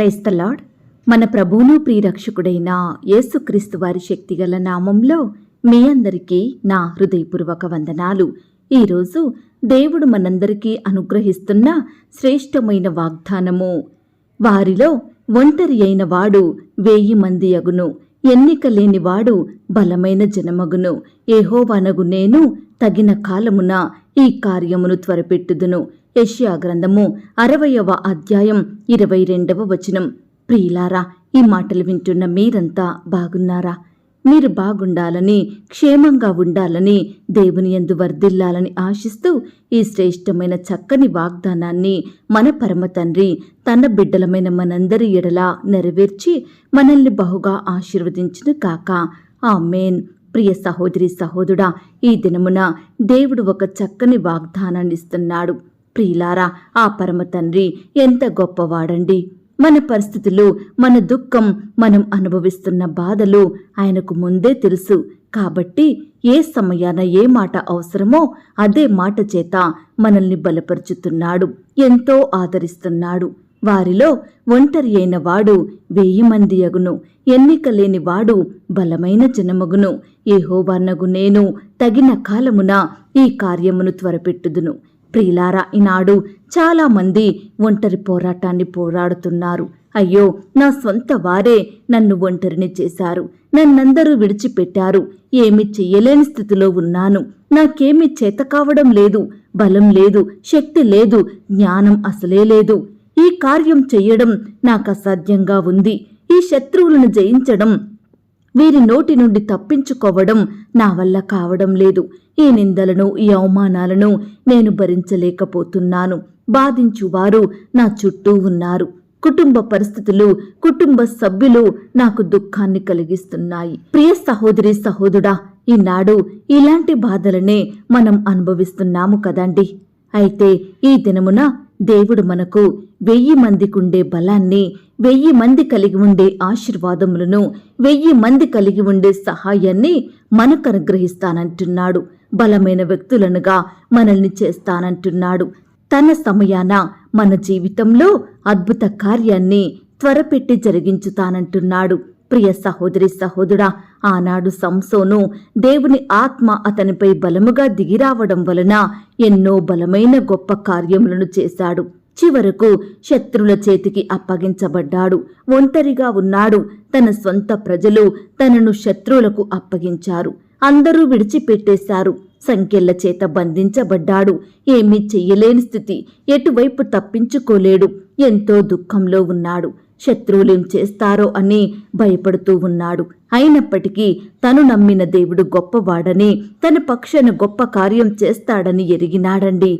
క్రైస్తలాడ్ మన ప్రభువును ప్రియరక్షకుడైన యేసుక్రీస్తు వారి శక్తిగల నామంలో మీ అందరికీ నా హృదయపూర్వక వందనాలు. ఈరోజు దేవుడు మనందరికీ అనుగ్రహిస్తున్న శ్రేష్టమైన వాగ్దానము. వారిలో ఒంటరి అయిన వాడు వేయి మంది అగును. ఎన్నిక లేనివాడు బలమైన జనమగును. ఏహోవనగు నేను తగిన కాలమున ఈ కార్యమును త్వరపెట్టుదును. యష్యా గ్రంథము అరవయవ అధ్యాయం ఇరవై రెండవ వచనం. ప్రియులారా ఈ మాటలు వింటున్న మీరంతా బాగున్నారా? మీరు బాగుండాలని క్షేమంగా ఉండాలని దేవుని ఎందు వర్ధిల్లాలని ఆశిస్తూ ఈ శ్రేష్టమైన చక్కని వాగ్దానాన్ని మన పరమ తండ్రి తన బిడ్డలమైన మనందరి ఎడలా నెరవేర్చి మనల్ని బహుగా ఆశీర్వదించిన కాక. ఆమెన్. ప్రియ సహోదరి సహోదరుడా ఈ దినమున దేవుడు ఒక చక్కని వాగ్దానాన్ని ఇస్తున్నాడు. ప్రియులారా ఆ పరమ తండ్రి ఎంత గొప్పవాడండి. మన పరిస్థితులు మన దుఃఖం మనం అనుభవిస్తున్న బాధలు ఆయనకు ముందే తెలుసు. కాబట్టి ఏ సమయాన ఏ మాట అవసరమో అదే మాట చేత మనల్ని బలపరుచుతున్నాడు ఎంతో ఆదరిస్తున్నాడు. వారిలో ఒంటరి అయిన వాడు వెయ్యి మంది అగును. ఎన్నిక లేని వాడు బలమైన జనమగును. ఏహోవాన్నగు నేను తగిన కాలమున ఈ కార్యమును త్వరపెట్టుదును. ప్రియులారా ఈనాడు చాలామంది ఒంటరి పోరాటాన్ని పోరాడుతున్నారు. అయ్యో నా సొంత వారే నన్ను ఒంటరిని చేశారు. నన్నందరూ విడిచిపెట్టారు. ఏమి చెయ్యలేని స్థితిలో ఉన్నాను. నాకేమీ చేత కావడం లేదు బలం లేదు శక్తి లేదు జ్ఞానం అసలే లేదు. ఈ కార్యం చెయ్యడం నాకు అసాధ్యంగా ఉంది. ఈ శత్రువులను జయించడం వీరి నోటి నుండి తప్పించుకోవడం నా వల్ల కావడం లేదు. ఈ నిందలను ఈ అవమానాలను నేను భరించలేకపోతున్నాను. బాధించువారు నా చుట్టూ ఉన్నారు. కుటుంబ పరిస్థితులు కుటుంబ సభ్యులు నాకు దుఃఖాన్ని కలిగిస్తున్నాయి. ప్రియ సహోదరి సహోదుడా ఈనాడు ఇలాంటి బాధలనే మనం అనుభవిస్తున్నాము కదండి. అయితే ఈ దినమున దేవుడు మనకు వెయ్యి మందికుండే బలాన్ని వెయ్యి మంది కలిగి ఉండే ఆశీర్వాదములను వెయ్యి మంది కలిగి ఉండే సహాయాన్ని మనకు అనుగ్రహిస్తానంటున్నాడు బలమైన వ్యక్తులనుగా మనల్ని చేస్తానంటున్నాడు. తన సమయాన మన జీవితంలో అద్భుత కార్యాన్ని త్వరపెట్టి జరిగించుతానంటున్నాడు. ప్రియ సహోదరి సహోదరా ఆనాడు సంసోను దేవుని ఆత్మ అతనిపై బలముగా దిగిరావడం వలన ఎన్నో బలమైన గొప్ప కార్యములను చేశాడు. చివరకు శత్రుల చేతికి అప్పగించబడ్డాడు. ఒంటరిగా ఉన్నాడు. తన సొంత ప్రజలు తనను శత్రువులకు అప్పగించారు. అందరూ విడిచిపెట్టేశారు. సంఖ్యల చేత బంధించబడ్డాడు. ఏమీ చెయ్యలేని స్థితి. ఎటువైపు తప్పించుకోలేడు. ఎంతో దుఃఖంలో ఉన్నాడు. శత్రువులేం చేస్తారో అని భయపడుతూ ఉన్నాడు. అయినప్పటికీ తను నమ్మిన దేవుడు గొప్పవాడని తన పక్షాన గొప్ప కార్యం చేస్తాడని ఎరిగినాడండి.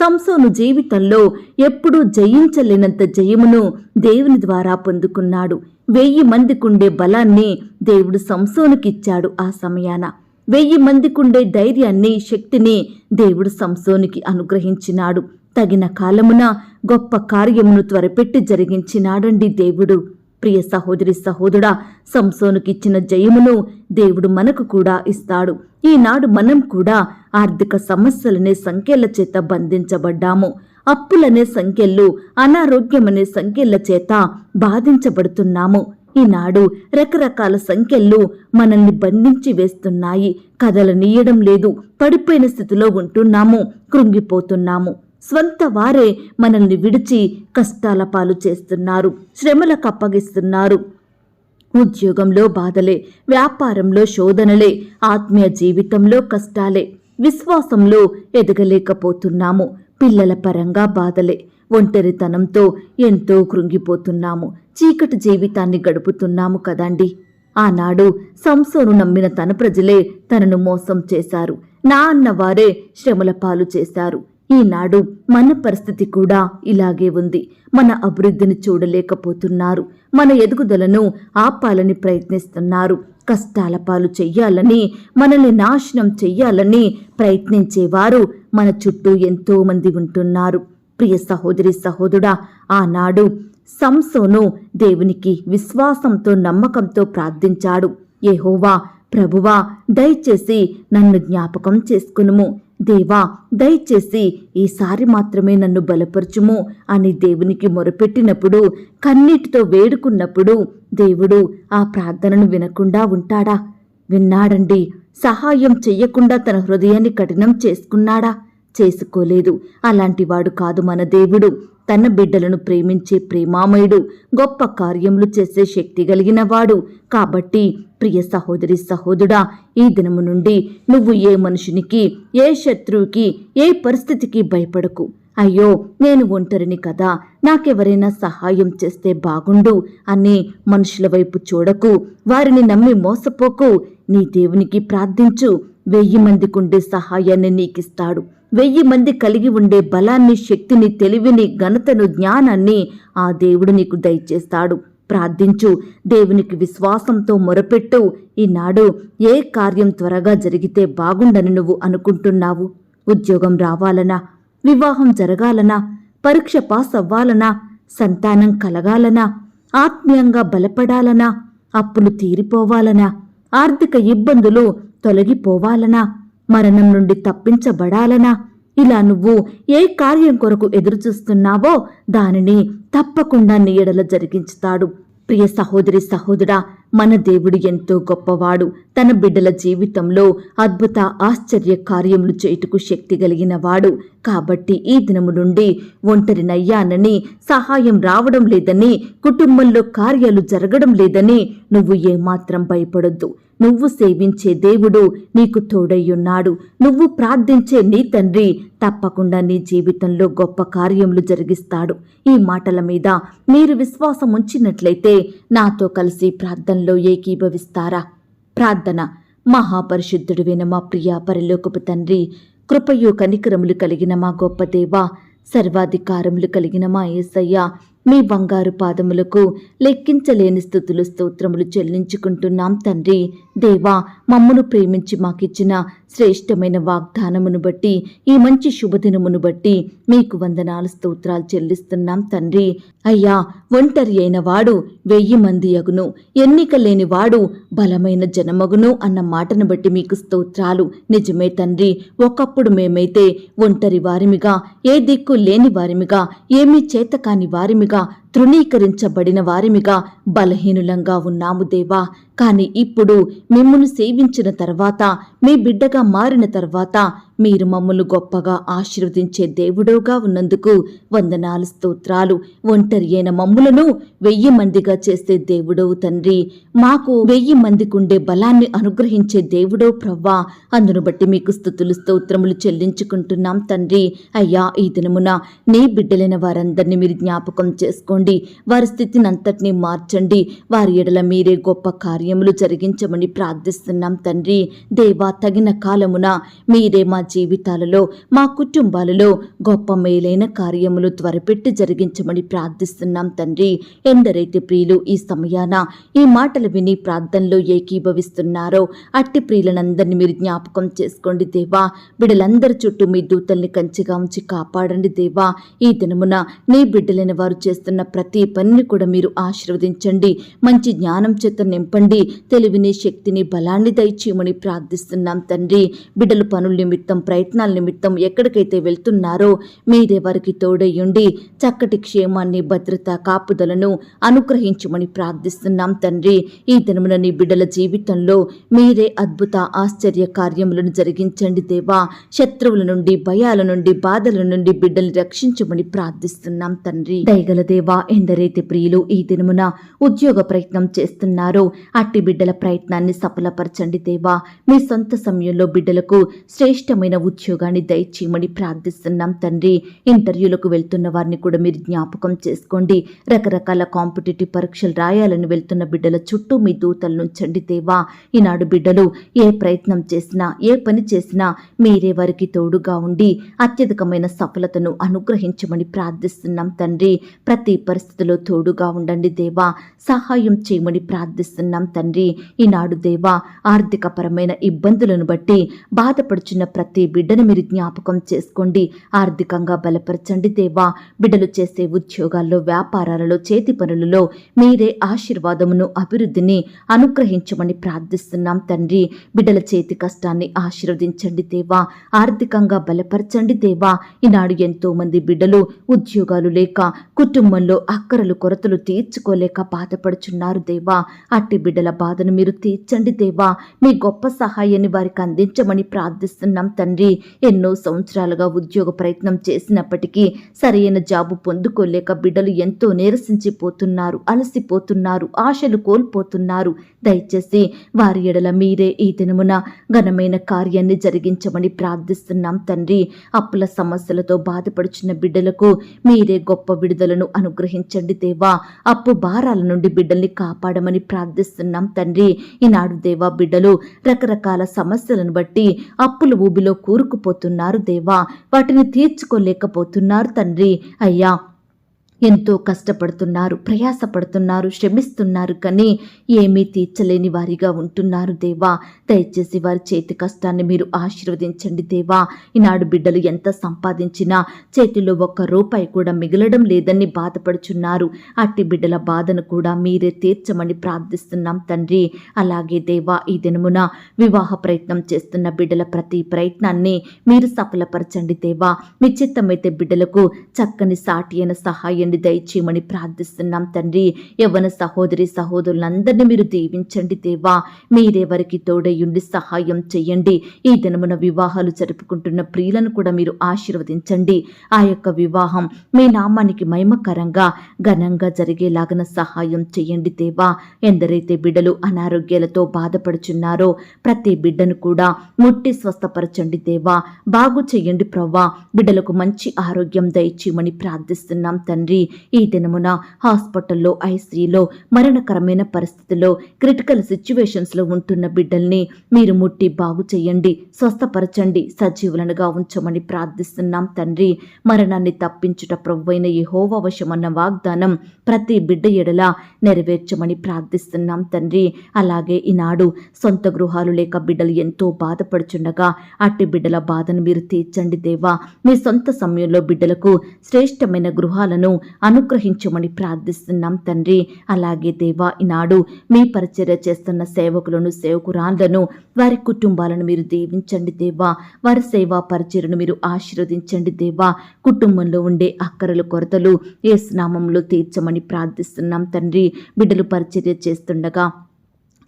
సంసోను జీవితంలో ఎప్పుడూ జయించలేనంత జయమును దేవుని ద్వారా పొందుకున్నాడు. వెయ్యి మందికుండే బలాన్ని దేవుడు సంసోనుకిచ్చాడు ఆ సమయాన. వెయ్యి మందికుండే ధైర్యాన్ని శక్తిని దేవుడు సంసోనికి అనుగ్రహించినాడు. తగిన కాలమున గొప్ప కార్యమును త్వరపెట్టి జరిగించినాడండి దేవుడు. ప్రియ సహోదరి సహోదరుడా సంసోనుకిచ్చిన జయమును దేవుడు మనకు కూడా ఇస్తాడు. ఈనాడు మనం కూడా ఆర్థిక సమస్యలనే సంఖ్యల చేత బంధించబడ్డాము. అప్పులనే సంఖ్యలు అనారోగ్యమనే సంఖ్యల చేత బాధించబడుతున్నాము. ఈనాడు రకరకాల సంఖ్యలు మనల్ని బంధించి వేస్తున్నాయి. కదలనీయడం లేదు. పడిపోయిన స్థితిలో ఉంటున్నాము. కృంగిపోతున్నాము. స్వంత వారే మనల్ని విడిచి కష్టాల పాలు చేస్తున్నారు శ్రమలకు అప్పగిస్తున్నారు ఉద్యోగంలో బాధలే వ్యాపారంలో శోధనలే ఆత్మీయ జీవితంలో కష్టాలే విశ్వాసంలో ఎదగలేకపోతున్నాము పిల్లల పరంగా బాధలే ఒంటరితనంతో ఎంతో కృంగిపోతున్నాము చీకటి జీవితాన్ని గడుపుతున్నాము కదండి. ఆనాడు సంసోను నమ్మిన తన ప్రజలే తనను మోసం చేశారు నా అన్నవారే శ్రమల పాలు చేశారు ఈనాడు మన పరిస్థితి కూడా ఇలాగే ఉంది. మన అభివృద్ధిని చూడలేకపోతున్నారు. మన ఎదుగుదలను ఆపాలని ప్రయత్నిస్తున్నారు. కష్టాల పాలు చెయ్యాలని మనల్ని నాశనం చెయ్యాలని ప్రయత్నించేవారు మన చుట్టూ ఎంతో మంది ఉంటున్నారు. ప్రియ సహోదరి సహోదరుడా ఆనాడు సంసోను దేవునికి విశ్వాసంతో నమ్మకంతో ప్రార్థించాడు. ఏహోవా ప్రభువా దయచేసి నన్ను జ్ఞాపకం చేసుకునుము. దేవా దయచేసి ఈసారి మాత్రమే నన్ను బలపరచుము అని దేవునికి మొరపెట్టినప్పుడు కన్నీటితో వేడుకున్నప్పుడు దేవుడు ఆ ప్రార్థనను వినకుండా ఉంటాడా? విన్నాడండి సహాయం చెయ్యకుండా తన హృదయాన్ని కఠినం చేసుకున్నాడా? చేసుకోలేదు. అలాంటివాడు కాదు మన దేవుడు. తన బిడ్డలను ప్రేమించే ప్రేమామయుడు. గొప్ప కార్యములు చేసే శక్తి కలిగిన వాడు కాబట్టి ప్రియ సహోదరి సహోదరుడా ఈ దినము నుండి నువ్వు ఏ మనుషునికి ఏ శత్రువుకి ఏ పరిస్థితికి భయపడకు. అయ్యో నేను ఒంటరిని కదా. నాకెవరైనా సహాయం చేస్తే బాగుండు అని మనుషుల వైపు చూడకు. వారిని నమ్మి మోసపోకు. నీ దేవునికి ప్రార్థించు. వెయ్యి మందికుండే సహాయాన్ని నీకిస్తాడు. వెయ్యి మంది కలిగి ఉండే బలాన్ని శక్తిని తెలివిని ఘనతను జ్ఞానాన్ని ఆ దేవుడు నీకు దయచేస్తాడు. ప్రార్థించు. దేవునికి విశ్వాసంతో మొరపెట్టు. ఈనాడు ఏ కార్యం త్వరగా జరిగితే బాగుండని నువ్వు అనుకుంటున్నావు? ఉద్యోగం రావాలనా? వివాహం జరగాలనా? పరీక్ష పాస్ అవ్వాలనా? సంతానం కలగాలనా? ఆత్మీయంగా బలపడాలనా? అప్పులు తీరిపోవాలనా? ఆర్థిక ఇబ్బందులు తొలగిపోవాలనా? మరణం నుండి తప్పించబడాలనా? ఇలా నువ్వు ఏ కార్యం కొరకు ఎదురుచూస్తున్నావో దానిని తప్పకుండా నీ ఎడల జరిగించుతాడు. ప్రియ సహోదరి సహోదరా మన దేవుడు ఎంతో గొప్పవాడు. తన బిడ్డల జీవితంలో అద్భుత ఆశ్చర్య కార్యములు చేయుటకు శక్తి కలిగిన వాడు కాబట్టి ఈ దినము నుండి ఒంటరినయ్యానని సహాయం రావడం లేదని కుటుంబంలో కార్యాలు జరగడం లేదని నువ్వు ఏమాత్రం భయపడొద్దు. నువ్వు సేవించే దేవుడు నీకు తోడయ్యున్నాడు. నువ్వు ప్రార్థించే నీ తండ్రి తప్పకుండా నీ జీవితంలో గొప్ప కార్యములు జరిగిస్తాడు. ఈ మాటల మీద మీరు విశ్వాసం ఉంచినట్లయితే నాతో కలిసి ప్రార్థన ఏకీభవిస్తారా? ప్రార్థన. మహాపరిశుద్ధుడువైన మా ప్రియ పరలోకపు తండ్రి కృపయు కనికరములు కలిగిన మా గొప్ప దేవ సర్వాధికారములు కలిగిన మా యేసయ్య మీ బంగారు పాదములకు లెక్కించలేని స్థుతులు స్తోత్రములు చెల్లించుకుంటున్నాం తండ్రి. దేవా మమ్మను ప్రేమించి మాకిచ్చిన శ్రేష్టమైన వాగ్దానమును బట్టి ఈ మంచి శుభదినమును బట్టి మీకు వందనాలు స్తోత్రాలు చెల్లిస్తున్నాం తండ్రి. అయ్యా ఒంటరి అయిన వాడు వెయ్యి మంది అగును. ఎన్నిక లేని వాడు బలమైన జనమగును అన్న మాటను బట్టి మీకు స్తోత్రాలు. నిజమే తండ్రి ఒకప్పుడు మేమైతే ఒంటరి వారిమిగా ఏ దిక్కు లేని వారిమిగా ఏమీ చేతకాని వారిమిగా తృణీకరించబడిన వారిమిగా బలహీనులంగా ఉన్నాము దేవా. కాని ఇప్పుడు మిమ్మును సేవించిన తర్వాత మీ బిడ్డగా మారిన తర్వాత మీరు మమ్మల్ని గొప్పగా ఆశీర్వదించే దేవుడోగా ఉన్నందుకు వందనాలు స్తోత్రాలు. ఒంటరి అయిన మమ్ములను వెయ్యి మందిగా చేసే దేవుడవు తండ్రి. మాకు వెయ్యి మందికుండే బలాన్ని అనుగ్రహించే దేవుడో ప్రవ్వా. అందును బట్టి మీకు స్థుతులు స్తోత్రములు చెల్లించుకుంటున్నాం తండ్రి. అయ్యా ఈ దినమున నీ బిడ్డలైన వారందరినీ మీరు జ్ఞాపకం చేసుకోండి. వారి స్థితిని అంతటినీ మార్చండి. వారి ఎడల మీరే గొప్ప కార్యములు జరిగించమని ప్రార్థిస్తున్నాం తండ్రి. దేవా తగిన కాలమున మీరే మా జీవితాలలో మా కుటుంబాలలో గొప్ప మేలైన కార్యములు త్వరపెట్టి జరిగించమని ప్రార్థిస్తున్నాం తండ్రి. ఎందరైతే ప్రియులు ఈ సమయాన ఈ మాటలు విని ప్రార్థనలో ఏకీభవిస్తున్నారో అట్టి ప్రియులనందరినీ మీరు జ్ఞాపకం చేసుకోండి దేవా. బిడ్డలందరి చుట్టూ మీ దూతల్ని కంచిగా ఉంచి కాపాడండి దేవా. ఈ దినమున నీ బిడ్డలైన వారు చేస్తున్న ప్రతి పనిని కూడా మీరు ఆశీర్వదించండి. మంచి జ్ఞానం చేత నింపండి. తెలివిని శక్తిని బలాన్ని దయచేయమని ప్రార్థిస్తున్నాం తండ్రి. బిడ్డలు పనుల నిమిత్తం ప్రయత్నాల నిమిత్తం ఎక్కడికైతే వెళ్తున్నారో మీరే వారికి తోడయ్యుండి చక్కటి క్షేమాన్ని భద్రత కాపుదలను అనుగ్రహించమని ప్రార్థిస్తున్నాం తండ్రి. ఈ దినమున నీ బిడ్డల జీవితంలో మీరే అద్భుత ఆశ్చర్య కార్యములను జరిగించండి దేవా. శత్రువుల నుండి భయాల నుండి బాధల నుండి బిడ్డల్ని రక్షించమని ప్రార్థిస్తున్నాం తండ్రి. దయగల దేవా ఎందరైతే ప్రియులు ఈ దినమున ఉద్యోగ ప్రయత్నం చేస్తున్నారో అట్టి బిడ్డల ప్రయత్నాన్ని సఫలపరచండి దేవా. మీ సొంత సమయంలో బిడ్డలకు శ్రేష్టమైన ఉద్యోగాన్ని దయచేయమని ప్రార్థిస్తున్నాం తండ్రి. ఇంటర్వ్యూలకు వెళ్తున్న వారిని కూడా మీరు జ్ఞాపకం చేసుకోండి. రకరకాల కాంపిటేటివ్ పరీక్షలు రాయాలని వెళ్తున్న బిడ్డల చుట్టూ మీ దూతలు నుంచండి దేవా. ఈనాడు బిడ్డలు ఏ ప్రయత్నం చేసినా ఏ పని చేసినా మీరే వారికి తోడుగా ఉండి అత్యధికమైన సఫలతను అనుగ్రహించమని ప్రార్థిస్తున్నాం తండ్రి. ప్రతి పరిస్థితిలో తోడుగా ఉండండి దేవా. సహాయం చేయమని ప్రార్థిస్తున్నాం తండ్రి. ఈనాడు దేవా ఆర్థికపరమైన ఇబ్బందులను బట్టి బాధపడుచున్న ప్రతి ప్రతి బిడ్డను మీరు జ్ఞాపకం చేసుకోండి. ఆర్థికంగా బలపరచండి దేవా. బిడ్డలు చేసే ఉద్యోగాల్లో వ్యాపారాలలో చేతి పనులలో మీరే ఆశీర్వాదమును అభివృద్ధిని అనుగ్రహించమని ప్రార్థిస్తున్నాం తండ్రి. బిడ్డల చేతి కష్టాన్ని ఆశీర్వదించండి దేవా. ఆర్థికంగా బలపరచండి దేవా. ఈనాడు ఎంతో మంది బిడ్డలు ఉద్యోగాలు లేక కుటుంబంలో అక్కరలు కొరతలు తీర్చుకోలేక బాధపడుచున్నారు దేవా. అట్టి బిడ్డల బాధను మీరు తీర్చండి దేవా. మీ గొప్ప సహాయాన్ని వారికి అందించమని ప్రార్థిస్తున్నాం తండ్రి. తండ్రి. ఎన్నో సంవత్సరాలుగా ఉద్యోగ ప్రయత్నం చేసినప్పటికీ సరైన జాబు పొందుకోలేక బిడ్డలు ఎంతో నీరసించిపోతున్నారు అలసిపోతున్నారు ఆశలు కోల్పోతున్నారు. దయచేసి వారి ఎడల మీరే ఈ దినమున ఘనమైన కార్యాన్ని జరిగించమని ప్రార్థిస్తున్నాం తండ్రి. అప్పుల సమస్యలతో బాధపడుచున్న బిడ్డలకు మీరే గొప్ప విడుదలను అనుగ్రహించండి దేవా. అప్పు భారాల నుండి బిడ్డల్ని కాపాడమని ప్రార్థిస్తున్నాం తండ్రి. ఈనాడు దేవా బిడ్డలు రకరకాల సమస్యలను బట్టి అప్పుల ఊబిలో కూరుకుపోతున్నారు దేవా. వాటిని తీర్చుకోలేకపోతున్నారు తండ్రి. అయ్యా ఎంతో కష్టపడుతున్నారు ప్రయాసపడుతున్నారు శ్రమిస్తున్నారు కానీ ఏమీ తీర్చలేని వారిగా ఉంటున్నారు దేవా. దయచేసి వారి చేతి కష్టాన్ని మీరు ఆశీర్వదించండి దేవా. ఈనాడు బిడ్డలు ఎంత సంపాదించినా చేతిలో ఒక్క రూపాయి కూడా మిగలడం లేదని బాధపడుచున్నారు. అట్టి బిడ్డల బాధను కూడా మీరే తీర్చమని ప్రార్థిస్తున్నాం తండ్రి. అలాగే దేవా ఈ దినమున వివాహ ప్రయత్నం చేస్తున్న బిడ్డల ప్రతి ప్రయత్నాన్ని మీరు సఫలపరచండి దేవా. మీ చిత్తమైతే బిడ్డలకు చక్కని సాటి అయిన సహాయాన్ని దయచేయమని ప్రార్థిస్తున్నాం తండ్రి. యవ్వన సహోదరి సహోదరులందరినీ మీరు దీవించండి దేవా. మీరే వారికి తోడయుండి సహాయం చెయ్యండి. ఈ దినమున వివాహాలు జరుపుకుంటున్న ప్రియులను కూడా మీరు ఆశీర్వదించండి. ఆ యొక్క వివాహం మీ నామానికి మహిమకరంగా ఘనంగా జరిగేలాగన సహాయం చెయ్యండి దేవా. ఎందరైతే బిడ్డలు అనారోగ్యాలతో బాధపడుచున్నారో ప్రతి బిడ్డను కూడా ముట్టి స్వస్థపరచండి దేవా. బాగు చెయ్యండి ప్రవ్వా. బిడ్డలకు మంచి ఆరోగ్యం దయచేయమని ప్రార్థిస్తున్నాం తండ్రి. ఈ దినమున హాస్పిటల్లో ఐసీలో మరణకరమైన పరిస్థితుల్లో క్రిటికల్ సిచ్యువేషన్స్లో ఉంటున్న బిడ్డల్ని మీరు ముట్టి బాగు చేయండి స్వస్థపరచండి సజీవులనుగా ఉంచమని ప్రార్థిస్తున్నాం తండ్రి. మరణాన్ని తప్పించుట ప్రభువైన ఈ హోవవశమన్న వాగ్దానం ప్రతి బిడ్డ ఎడల నెరవేర్చమని ప్రార్థిస్తున్నాం తండ్రి. అలాగే ఈనాడు సొంత గృహాలు లేక బిడ్డలు ఎంతో బాధపడుచుండగా అట్టి బిడ్డల బాధను మీరు తీర్చండి దేవా. మీ సొంత సమయంలో బిడ్డలకు శ్రేష్టమైన గృహాలను అనుగ్రహించమని ప్రార్థిస్తున్నాం తండ్రి. అలాగే దేవా ఈనాడు మీ పరిచర్య చేస్తున్న సేవకులను సేవకురాళ్ళను వారి కుటుంబాలను మీరు దీవించండి దేవా. వారి సేవా పరిచర్ను మీరు ఆశీర్వదించండి దేవా. కుటుంబంలో ఉండే అక్కరలు కొరతలు ఏ స్నామంలో తీర్చమని ప్రార్థిస్తున్నాం తండ్రి. బిడ్డలు పరిచర్య చేస్తుండగా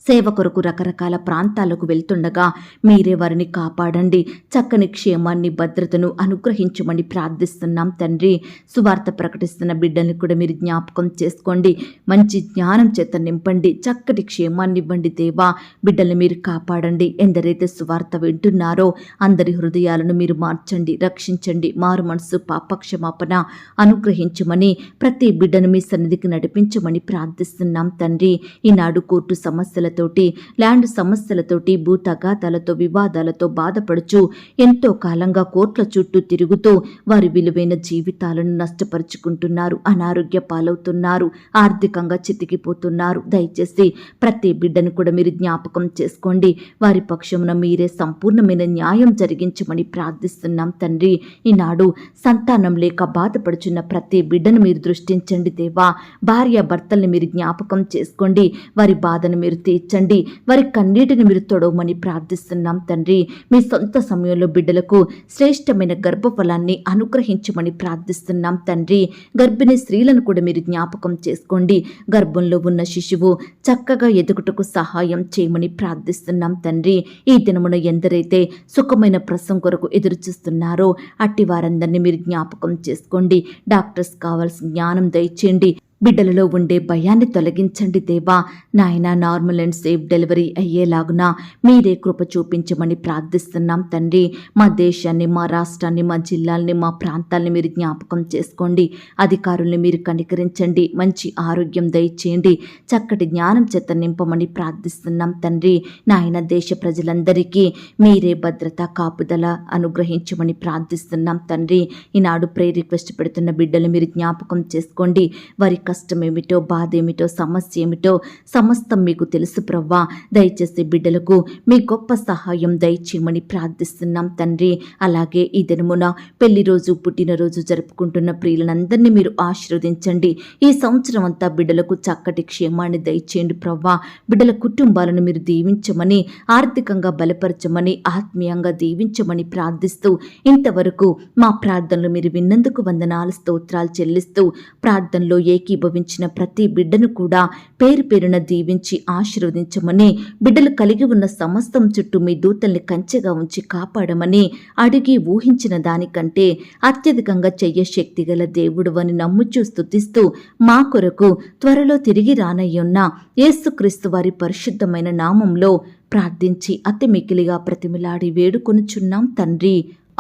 సేవ కొరకు రకరకాల ప్రాంతాలకు వెళ్తుండగా మీరే వారిని కాపాడండి. చక్కని క్షేమాన్ని భద్రతను అనుగ్రహించమని ప్రార్థిస్తున్నాం తండ్రి. సువార్త ప్రకటిస్తున్న బిడ్డల్ని కూడా మీరు జ్ఞాపకం చేసుకోండి. మంచి జ్ఞానం చేత నింపండి. చక్కటి క్షేమాన్ని ఇవ్వండి దేవా. బిడ్డల్ని మీరు కాపాడండి. ఎందరైతే సువార్త వింటున్నారో అందరి హృదయాలను మీరు మార్చండి రక్షించండి. మారు మనసు పాపక్షమాపణ అనుగ్రహించమని ప్రతి బిడ్డను మీ సన్నిధికి నడిపించమని ప్రార్థిస్తున్నాం తండ్రి. ఈనాడు కోర్టు సమస్యల సమస్యలతోటి ల్యాండ్ సమస్యలతోటి భూ తగాదాలతో వివాదాలతో బాధపడుచు ఎంతో కాలంగా కోట్ల చుట్టూ తిరుగుతూ వారి విలువైన జీవితాలను నష్టపరుచుకుంటున్నారు అనారోగ్య పాలవుతున్నారు ఆర్థికంగా చితికిపోతున్నారు. దయచేసి ప్రతి బిడ్డను కూడా మీరు జ్ఞాపకం చేసుకోండి. వారి పక్షమున మీరే సంపూర్ణమైన న్యాయం జరిగించమని ప్రార్థిస్తున్నాం తండ్రి. ఈనాడు సంతానం లేక బాధపడుచున్న ప్రతి బిడ్డను మీరు దృష్టించండి దేవా. భార్య భర్తల్ని మీరు జ్ఞాపకం చేసుకోండి. వారి బాధను మీరు తీర్చండి వారి కన్నీటిని మీరు తొడవమని ప్రార్థిస్తున్నాం తండ్రి. మీ సొంత సమయంలో బిడ్డలకు శ్రేష్టమైన గర్భఫలాన్ని అనుగ్రహించమని ప్రార్థిస్తున్నాం తండ్రి. గర్భిణీ స్త్రీలను కూడా మీరు జ్ఞాపకం చేసుకోండి. గర్భంలో ఉన్న శిశువు చక్కగా ఎదుగుటకు సహాయం చేయమని ప్రార్థిస్తున్నాం తండ్రి. ఈ దినమున ఎందరైతే సుఖమైన ప్రసం కొరకు ఎదురు చూస్తున్నారో అట్టి వారందరినీ మీరు జ్ఞాపకం చేసుకోండి. డాక్టర్స్ కావాల్సిన జ్ఞానం దయచేయండి. బిడ్డలలో ఉండే భయాన్ని తొలగించండి దేవా. నాయన నార్మల్ అండ్ సేఫ్ డెలివరీ అయ్యేలాగున మీరే కృప చూపించమని ప్రార్థిస్తున్నాం తండ్రి. మా దేశాన్ని మా రాష్ట్రాన్ని మా జిల్లాల్ని మా ప్రాంతాల్ని మీరు జ్ఞాపకం చేసుకోండి. అధికారుల్ని మీరు కనికరించండి. మంచి ఆరోగ్యం దయచేయండి. చక్కటి జ్ఞానం చేత నింపమని ప్రార్థిస్తున్నాం తండ్రి. నాయన దేశ ప్రజలందరికీ మీరే భద్రత కాపుదల అనుగ్రహించమని ప్రార్థిస్తున్నాం తండ్రి. ఈనాడు ప్రే రిక్వెస్ట్ పెడుతున్న బిడ్డలు మీరు జ్ఞాపకం చేసుకోండి. వారి కష్టం ఏమిటో బాధ ఏమిటో సమస్య ఏమిటో సమస్తం మీకు తెలుసు ప్రవ్వా. దయచేసి బిడ్డలకు మీ గొప్ప సహాయం దయచేయమని ప్రార్థిస్తున్నాం తండ్రి. అలాగే ఈ దినమున పెళ్ళి రోజు పుట్టినరోజు జరుపుకుంటున్న ప్రియులనందరినీ మీరు ఆశీర్వదించండి. ఈ సంవత్సరం అంతా బిడ్డలకు చక్కటి క్షేమాన్ని దయచేయండి ప్రవ్వా. బిడ్డల కుటుంబాలను మీరు దీవించమని ఆర్థికంగా బలపరచమని ఆత్మీయంగా దీవించమని ప్రార్థిస్తూ ఇంతవరకు మా ప్రార్థనలు మీరు విన్నందుకు వందనాలు స్తోత్రాలు చెల్లిస్తూ ప్రార్థనలో ఏకీభవించిన ప్రతి బిడ్డను కూడా పేరు పేరున దీవించి ఆశీర్వదించమని బిడ్డలు కలిగి ఉన్న సమస్తం చుట్టూ మీ దూతల్ని కంచెగా ఉంచి కాపాడమని అడిగి ఊహించిన దానికంటే అత్యధికంగా చెయ్య శక్తి గల దేవుడు అని నమ్ముచూ స్థుతిస్తూ మా కొరకు త్వరలో తిరిగి రానయ్యున్న యేసుక్రీస్తు వారి పరిశుద్ధమైన నామంలో ప్రార్థించి అతి మికిలిగా ప్రతిమిలాడి వేడుకొనుచున్నాం తండ్రి.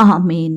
ఆమెన్.